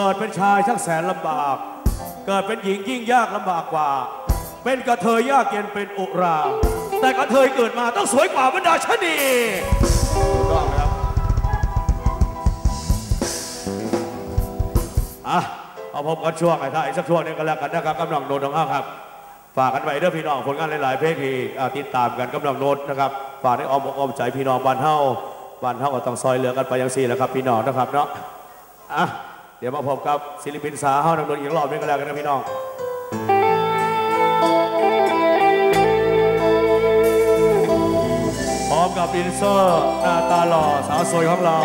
เกิดเป็นชายช่างแสนลำบาก เกิดเป็นหญิงยิ่งยากลำบากกว่า เป็นกระเทยยากเย็นเป็นอุรา แต่กระเทยเกิดมาต้องสวยกว่าบรรดาชนีถูกต้องครับอะเอาพบกันช่วงไอ้ท่าอีกสักช่วงนึงก็แล้วกันนะครับกำลังโนนน้องอ้าครับฝากกันไว้เด้อพี่น้องผลงานหลาย ๆ เพลงที่ติดตามกันกำลังโนนนะครับฝากให้ออมอกออมใจพี่น้องบ้านเฮาบ้านเฮาก็ต้องซอยเหลือกันไปย่างสี่แล้วครับพี่น้องนะครับเนาะอะ เดี๋ยวมาพบกับศิลปินสาวห้านักดนตรีอีกรอบนึงก็แล้วกันนะพี่น้องพร้อมกับดินเซอร์หน้าตาหล่อสาวสวยของเรา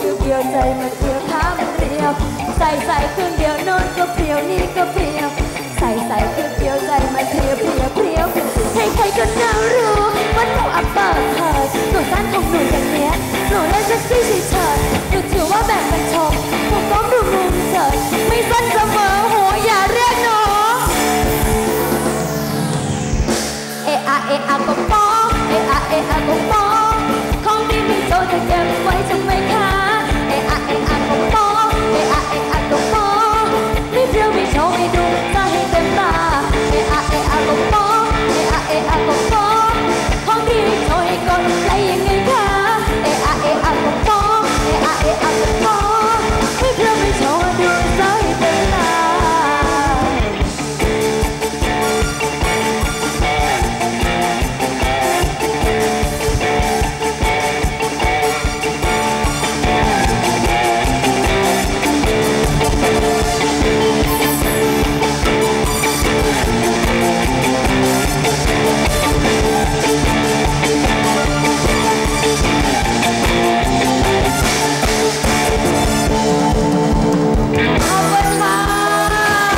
คือเดียวใจมันเพียวท้ามันเรียว ใส่ใส่ครึ่งเดียวโนอนก็เพียวนี่ก็เพียว ใส่ใส่ครึ่งเดียวใจมันเพียวเพียวเพียวใครใครก็น่ารู้ว่าหนูอัปเปิดหนูสั้นของหนูอย่างเนี้ยหนูเล่นเซ็กซี่เฉยๆหนูถือว่าแบ่งกันชมผมก็ดูมุมเฉยไม่สั้นเสมอหัวอย่าเรียกหนูเอะอะเอะอะก็ปอเอะอะเอะอะก็ปอ